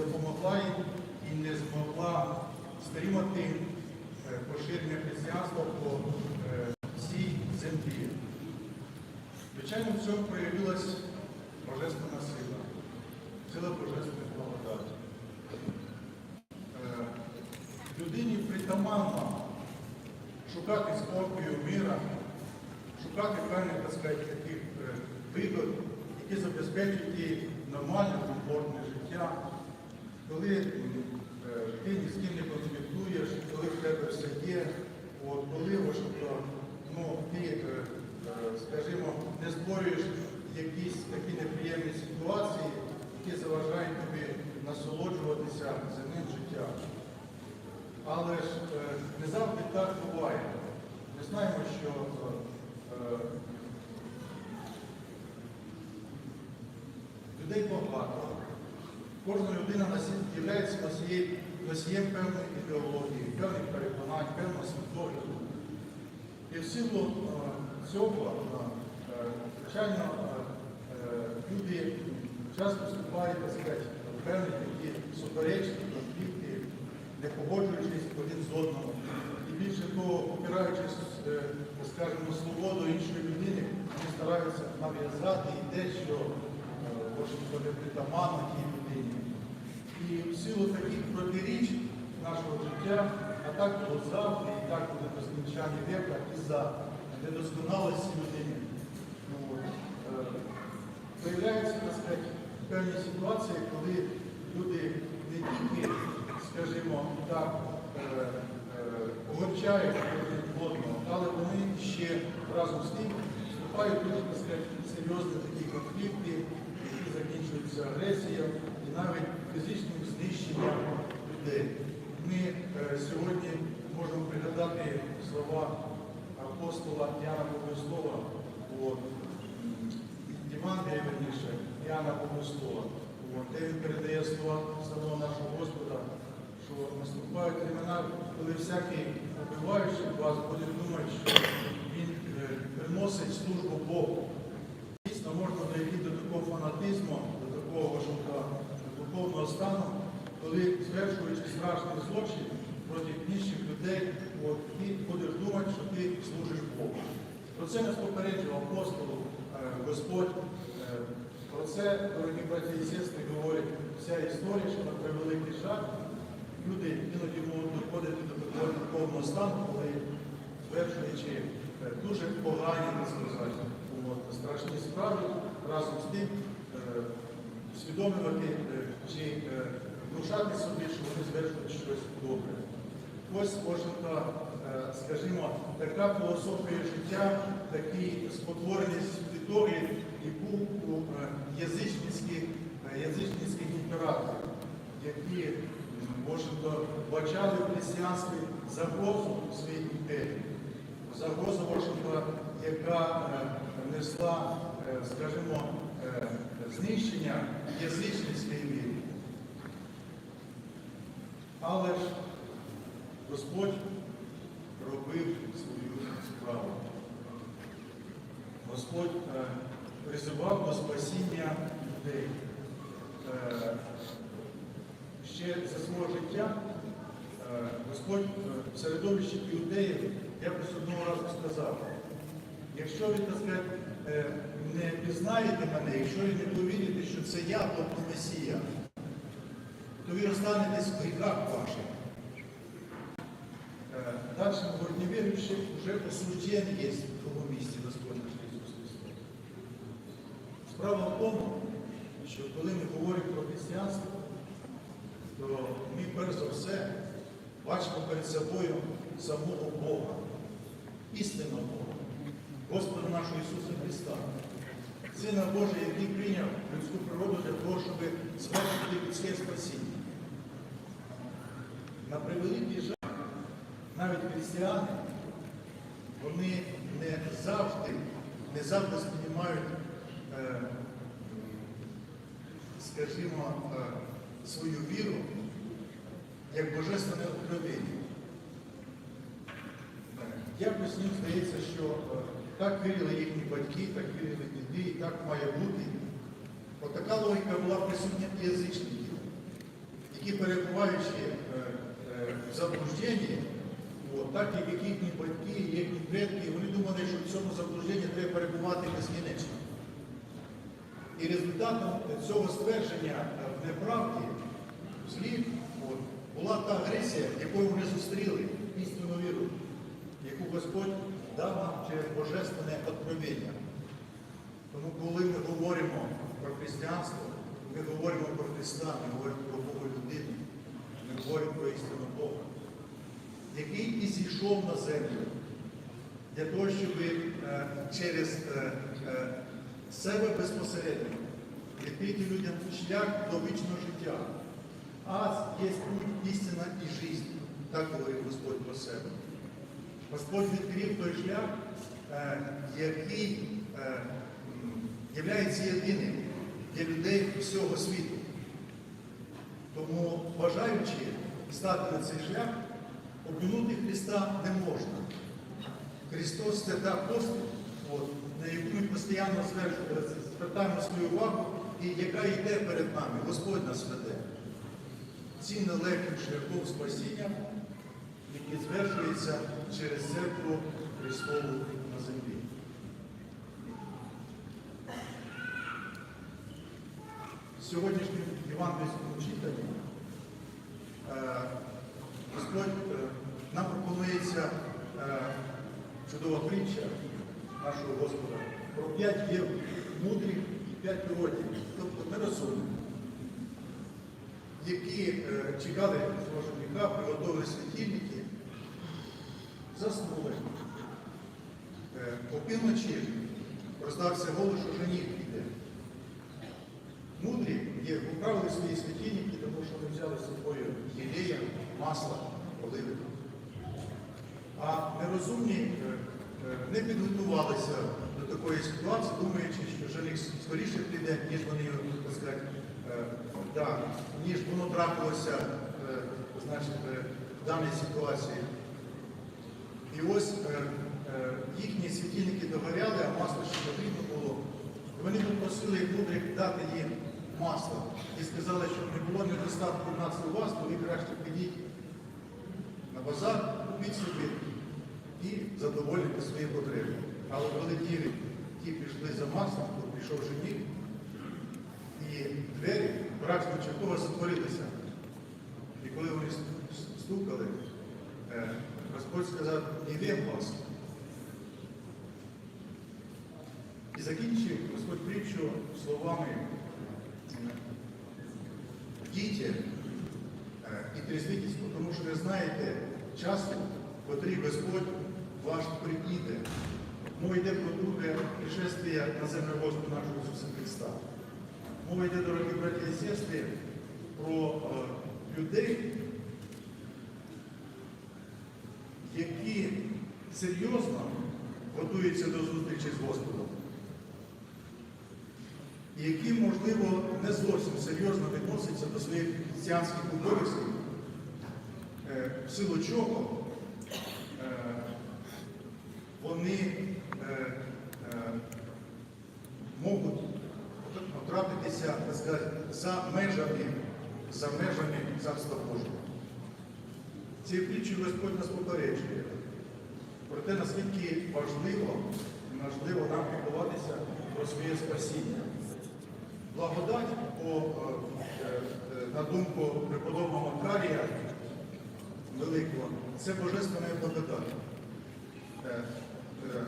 допомогла їм і не змогла стримати е, поширення християнства по е, всій землі. Звичайно, в цьому проявилась божественна сила, сила божественної благодаті. Е, Людині притаманно шукати спокою, міра, шукати певних, так сказати, таких вигод, які забезпечують їй нормальне, комфортне життя, коли е, ти ні з ким не конфліктуєш, коли в тебе все є, от, коли е, ну, ти, е, скажімо, не створюєш якісь такі неприємні ситуації, які заважають тобі насолоджуватися земним життям. Але ж не завжди так буває. Ми знаємо, що людей багато. Кожна людина є носієм, певної ідеології, певних переконань, певного світогляду. І в силу е, цього, е, звичайно, е, люди часто вступають в певні такі суперечки, конфлікти, не погоджуючись один з одним. І більше того, опираючись, скажімо, свободу іншої людини, вони стараються нав'язати і те, що що не притаманно тій людині. І в силу таких протиріч нашого життя, а так було завжди, і так буде до скінчання века, і за недосконалості людини. Ну, е, Появляються, певні ситуації, коли люди не тільки, скажімо так, е, е, огорчають один але вони ще разом з тим вступають в серйозні такі конфлікти, які закінчуються агресією і навіть фізичним знищенням людей. Ми е, сьогодні можемо пригадати слова апостола Яна Богослова, Євангелія, верніше, Яна Богослова, де він передає слова самого нашого Господа, що наступають времена, коли всякий убиваючий вас буде думати, що він е, приносить службу Богу. Дійсно, можна дійти до такого фанатизму, до такого що, та, духовного стану, коли, звершуючи страшний злочин проти інших людей, от, ти будеш думати, що ти служиш Богу. Про це нас попереджував апостолу е, Господь. Е, про це, дорогі браті і сестри, говорить вся історія, що на превеликий жаль, люди іноді можуть доходити до духовного стану, коли звершуючи е, дуже погані, так сказати, страшні справи, разом з тим усвідомлювати е, чи е, внушати собі, що вони звершують щось добре. Ось, можливо, е, скажімо, така філософія життя, такий спотворений світогляд і у язичницьких, язичницьких імператорів, які, можливо, бачали в християнстві загрозу своїй імперії, загрозу, можливо, яка несла, скажімо, знищення язичницької віри. Але ж Господь робив свою справу. Господь е, призивав до спасіння людей. Е, ще за свого життя е, Господь е, в середовищі іудеїв якось одного разу сказав, якщо ви, так сказати, е, не пізнаєте мене, якщо ви не повірите, що це я, тобто Месія, то ви останетесь в гріхах ваших. Е, Далі говорить, невіруючи вже осужден є в тому місці Господь наш Ісус Христос. Справа в тому, що коли ми говоримо про християнство, то ми перш за все бачимо перед собою самого Бога, істинного Бога, Господа нашого Ісуса Христа, Сина Божий, який прийняв людську природу для того, щоб звершити людське спасіння. На превеликий жаль, навіть християни, вони не завжди, не завжди сприймають, е, скажімо, е, свою віру як божественне откровення. Е, Якось їм здається, що так вірили їхні батьки, так вірили діди, і так має бути. Отака логіка була присутня і язичників. які перебуваючи е, е, в заблужденні, от, так як їхні батьки, їхні предки, вони думали, що в цьому заблужденні треба перебувати безкінечно. І результатом цього ствердження е, в неправді, в злі, от, була та агресія, якою вони зустріли істинну віру, яку Господь дав нам через божественне откровення. Тому, коли ми говоримо про християнство, ми говоримо про Христа, ми говоримо про Бога людину, ми говоримо про істину Бога, який і зійшов на землю для того, щоб е, через е, е, себе безпосередньо відкрити людям шлях до вічного життя. Аз є путь, істина і життя. Так говорить Господь про себе. Господь відкрив той шлях, е, який е, є єдиним для людей всього світу. Тому, бажаючи стати на цей шлях, обмінути Христа не можна. Христос це та постать, на яку ми постійно звертаємо свою увагу і яка йде перед нами. Господь нас веде. Цим нелегким шляхом спасіння, який звершується через церкву Христову на землі. Сьогоднішнім євангельському читанні е, Господь е, нам пропонується е, чудова притча нашого Господа про п'ять є мудрих і п'ять природних, тобто нерозумних, які чекали свого жениха, приготували світильники, заснули. Е, Опівночі роздався голос, що жених піде. Мудрі є, поправили свої світильники, тому що вони взяли з собою єлея, масло, оливи. А нерозумні е, е, не підготувалися до такої ситуації, думаючи, що жених скоріше прийде, ніж вони його, сказати, ніж воно трапилося значить, в даній ситуації. І ось е, е, їхні світильники догоряли, а масло ще потрібно було. Вони попросили мудрих дати їм масло і сказали, щоб не було недостатку нас у вас, то ви краще підіть на базар, купіть собі і задовольнити свої потреби. Але коли ті, ті пішли за маслом, то прийшов жених, і двері брак чого затворилися. І коли вони стукали, Господь сказав, вім вас. І закінчив Господь притчу словами «Бдійте е, і трезвітесь, тому що ви знаєте часу, котрий Господь ваш приїде. Мова йде про друге пришествие на землю Господа нашого Ісуса Христа. Мова йде, дорогі браті і сестри, про е, людей, які серйозно готуються до зустрічі з Господом. І які, можливо, не зовсім серйозно відносяться до своїх християнських обов'язків, е, в силу чого е, вони е, можуть потрапитися, за межами, за межами Царства Божого. Цією притчею Господь нас попереджує про те, наскільки важливо, важливо нам піклуватися про своє спасіння. Благодать, по, е, е, на думку преподобного Макарія Великого, це божественна благодать. Е, е,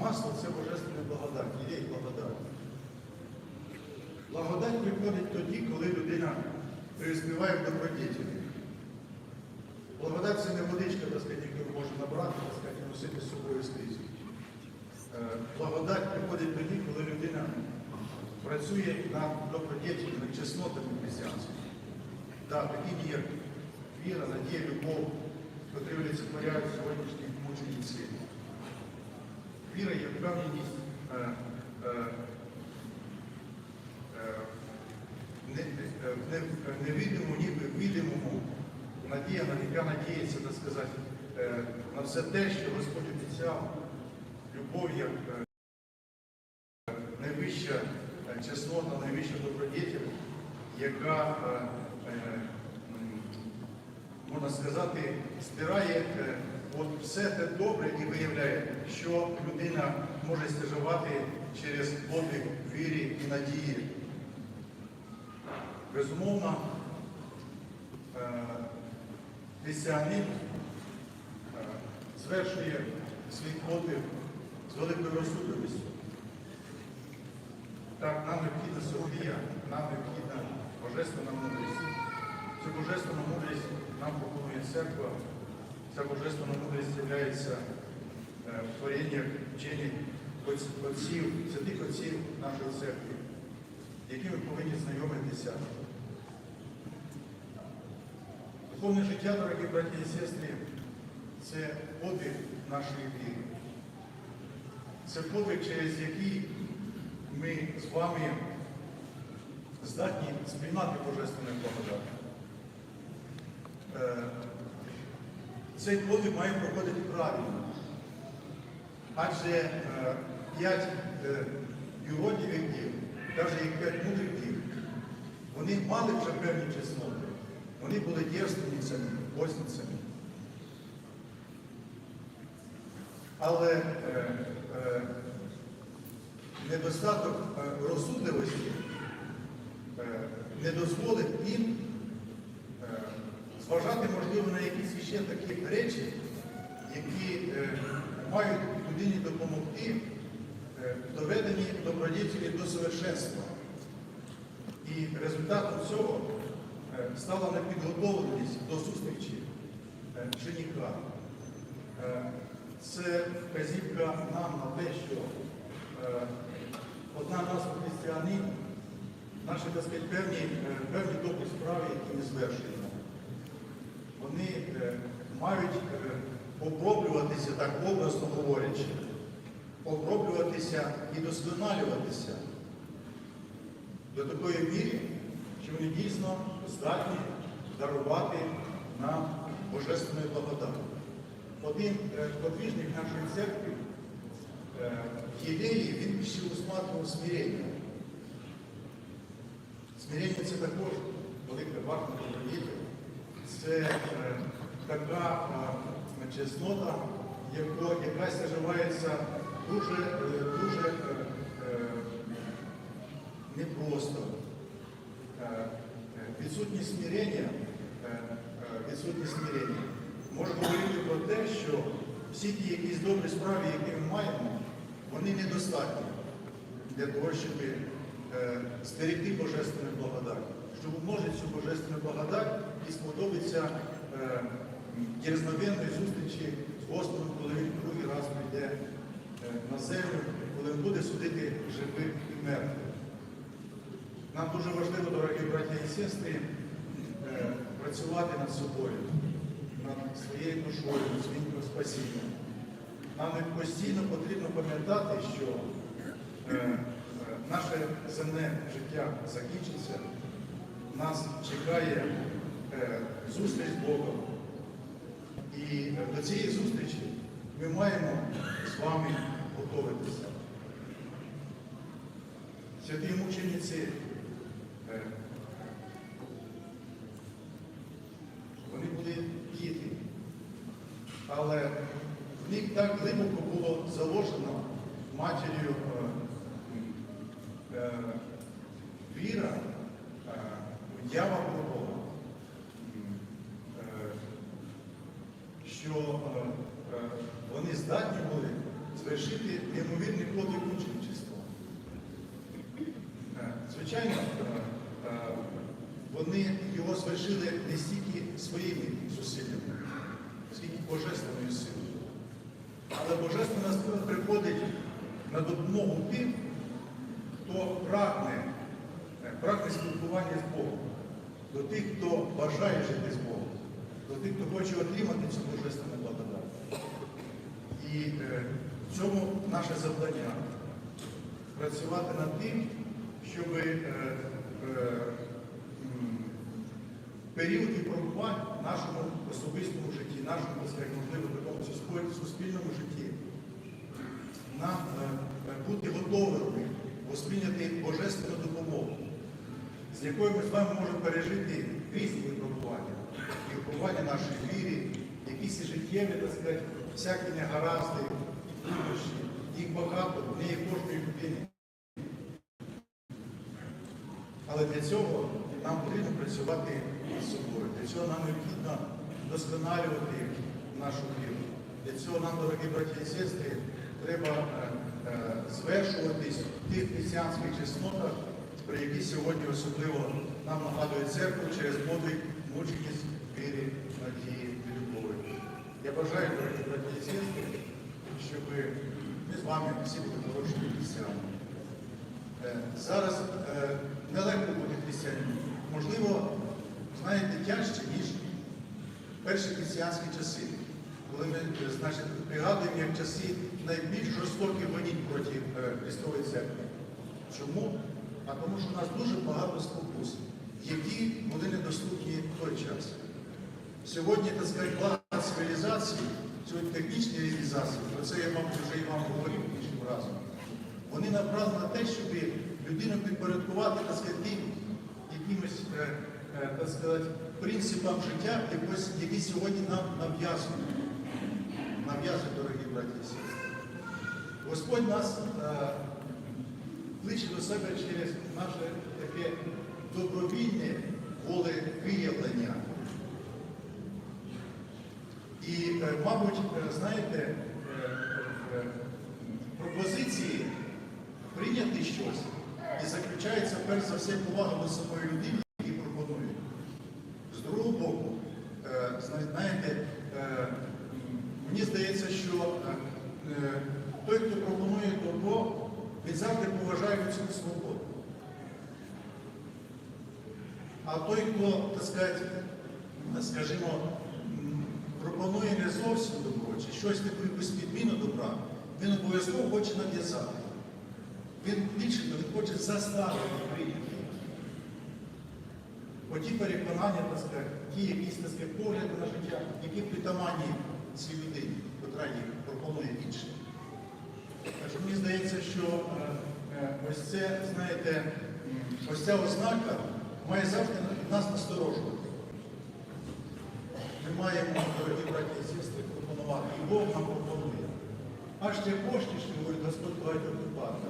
Масло це божественна благодать, є благодать. Благодать приходить тоді, коли людина преуспіває в добродітелі. Благодать це не водичка, так сказати, яку можна набрати, носити з собою скрізь. Е, Благодать приходить тоді, коли людина працює над добродітелями, над чеснотами християнськими. Так, такими як віра, надія, любов, котрі олицетворяють сьогоднішні мучениці. Віра є впевненість е, е, в невидимому, ніби видимому, надія, на яка надіється, так сказати, на все те, що Господь обіцяв, любов як е, найвища е, чеснота, найвища добродітель, яка е, можна сказати, стирає от все те добре і виявляє, що людина може стяжувати через подвиг вірі і надії. Безумовно, християнин звершує свій подвиг з великою розсудливістю. Так, нам необхідна Софія, нам необхідна божественна мудрість. Цю божественну мудрість нам пропонує церква. Ця божественна мудрість з'являється е, в творіннях вчені отців, святих отців нашої церкви, якими повинні знайомитися. Духовне життя, дорогі браті і сестри, це подвиг нашої віри. Це подвиг, через який ми з вами здатні сприймати Божественне благодать. Е, Цей подвиг має проходити правильно. Адже е, п'ять е, юродівих дів, навіть як п'ять мудрих дів, вони мали вже певні чесноти. Вони були дівственницями, возницями. Але е, е, недостаток е, розсудливості не дозволить їм зважати, можливо, на якісь ще такі речі, які мають людині допомогти е, в доведенні добродітелі до совершенства. І результатом цього стала непідготовленість до зустрічі е, жениха. Це вказівка нам на те, що е, одна назва християнин, наші так сказати, певні, е, певні добрі справи, які ми звершуємо, вони е, мають е, оброблюватися, так образно говорячи, оброблюватися і досконалюватися до такої міри, що вони дійсно здатні дарувати нам божественної благодаті. Один е, подвижник нашої церкви е, в Єлеї, він ще усматривав смирення. Смирення це також велика варта добродітель. Це е, така е, чеснота, яка стяживається дуже, дуже непросто. Відсутність смирення, відсутність смирення може говорити про те, що всі ті якісь добрі справи, які ми маємо, вони недостатні для того, щоб е, зберегти Божественну благодать, щоб умножити цю Божественну благодать і сподобатися е, дерзновенної зустрічі з Господом, коли він другий раз прийде е, на землю, коли він буде судити живих і мертвих. Нам дуже важливо, дорогі браті і сестри, е, працювати над собою, над своєю душою, над своїм спасінням. Нам постійно потрібно пам'ятати, що е, е, наше земне життя закінчиться, нас чекає е, зустріч з Богом. І е, до цієї зустрічі ми маємо з вами готуватися. Святі мучениці, але в них так глибоко було заложено матір'ю е, е, віра, е, ява про Бога, що вони здатні були звершити неймовірний подвиг мученичества. Е, Звичайно, вони його звершили не стільки своїми зусиллями, скільки божественною силою. Але божественна сила приходить на допомогу тим, хто прагне, е, прагне спілкування з Богом, до тих, хто бажає жити з Богом, до тих, хто хоче отримати цю божественну благодать. І е, в цьому наше завдання працювати над тим, щоб е, е, період випробувань в нашому особистому житті, нашому, сказати, можливо, такому суспільному житті, нам е, е, бути готовими восприйняти божественну допомогу, з якою ми з вами можемо пережити різні випробування. І випробування нашої вірі, якісь життєві, так сказати, всякі негаразди, труднощі, їх багато, не є кожної людини. Але для цього нам потрібно працювати з собою. Для цього нам необхідно досконалювати нашу віру. Для цього нам, дорогі браті і сестри, треба е, е, звершуватись в тих християнських чеснотах, про які сьогодні особливо нам нагадує церква через подвиг, мученість, вірі, надії і любові. Я бажаю, дорогі браті і сестри, щоб ми з вами всі були хорошими християнами. Е, Зараз нелегко бути християнином. Можливо, знаєте, тяжче, ніж перші християнські часи, коли ми е, значить, пригадуємо, як часи найбільш жорстокі воїн проти е, Христової церкви. Чому? А тому що у нас дуже багато спокус, які були недоступні в той час. Сьогодні, так сказати, блага цивілізації, сьогодні технічні реалізації, про це я, мабуть, вже і вам говорив іншим разом. Вони направлені на те, щоб людину підпорядкувати так сказати, якимось е, так сказати, принципам життя, які сьогодні нам нав'язують. Нав'язують, дорогі браті і сестри. Господь нас е, кличе до себе через наше таке добровільне волевиявлення. І, е, мабуть, е, знаєте, е, е, пропозиції прийняти щось і заключається перш за все повага до самої людини, які пропонують. З другого боку, е, зна- знаєте, е, м, мені здається, що е, е, той, хто пропонує добро, він завжди людську свободу. А той, хто, так сказати, скажімо, пропонує не зовсім добро, чи щось таку якусь підміну добра, він обов'язково хоче нав'язати. Він більше він хоче заставити прийняти. Оті переконання, так сказати, ті якісь так сказати, погляди на життя, які притаманні цій людині, котра їх пропонує іншим. Так мені здається, що е, ось це, знаєте, ось ця ознака має завжди нас насторожувати. Ми маємо, дорогі браті і сестри, пропонувати. І Бог нам пропонує. А ще коштіше, говорить Господь, окупати.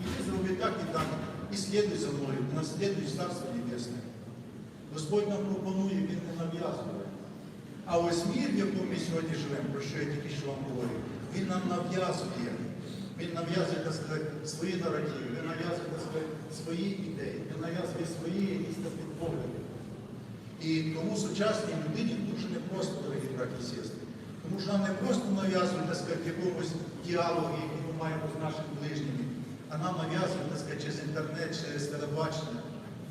І ти зроби так і так, і слідуй за мною, і наслідуй Царство Небесне. Господь нам пропонує, Він не нав'язує. А ось мір, в якому ми сьогодні живемо, про що я тільки що вам говорив, він нам нав'язує. Він нав'язує, свої наративи, він нав'язує, свої ідеї, він нав'язує свої якісь погляди. І тому сучасній людині дуже непросто, дорогі браті і сестри. Тому що нам не просто нав'язують, так якомусь діалогу, який ми маємо з нашими ближніми, а нам нав'язують, через інтернет, через телебачення.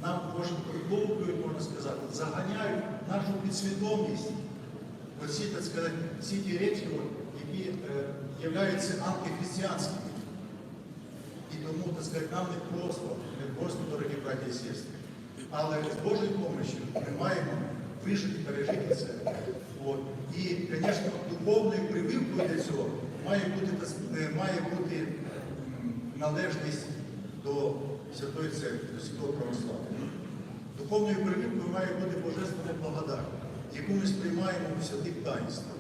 Нам може приховують, можна сказати, заганяють нашу підсвідомість. Оці, так сказати, всі ті речі, які е, являються антихристиянськими. І тому, так сказати, нам не просто, не просто, дорогі браті і сестри. Але з Божою допомогою ми маємо вижити, пережити це. От. І, звісно, духовною прививкою для цього має бути, має бути належність до Святої Церкви, до Святого Православ'я. Духовною прививкою має бути Божественна благодать, яку ми сприймаємо у святих таїнствах.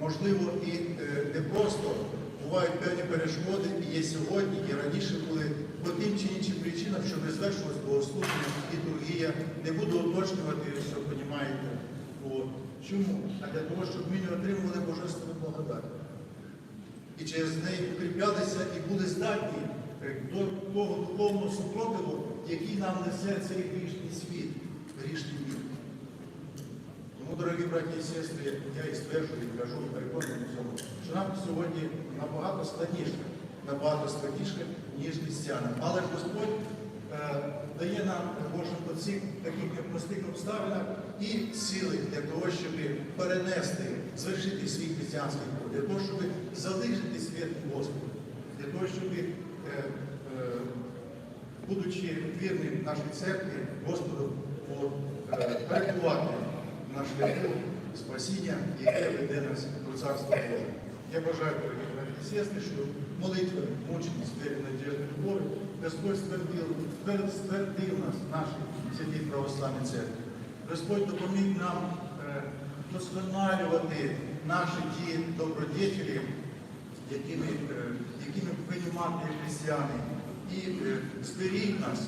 Можливо, і е, не просто бувають певні перешкоди, і є сьогодні, і раніше були по тим чи іншим причинам, що не звершилось богослуження, літургія. Не буду уточнювати, що розумієте. Чому? А для того, щоб ми не отримували божественну благодать. І через неї укріплялися і були здатні е, до того духовного супротиву, який нам несе цей грішний світ, грішний мір. Тому, дорогі браті і сестри, я і стверджую, і кажу, і переконаний в цьому, що нам сьогодні набагато складніше, набагато складніше, ніж християнам. Але Господь е, дає нам, Божим по цих таких непростих обставинах і сили для того, щоб перенести, звершити свій християнський путь, для того, щоб залишити світ Господу, для того, щоб, е, е, будучи вірним нашій церкві, Господу, от, е, шляху спасіння, яке веде нас до Царства Божого. Я бажаю, дорогі браті і сестри, що молитва, мученість, вірі, надіжди, любові, Господь ствердив, ствердив нас, нашій святій православній церкві. Господь допоміг нам е, досконалювати наші ті добродетелі, якими, е, якими повинні мати християни, і е, зберіг нас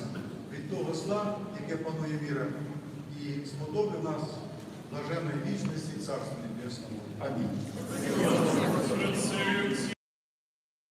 від того зла, яке панує віра, і сподобив нас блаженної вічності Царства Небесного. Амінь.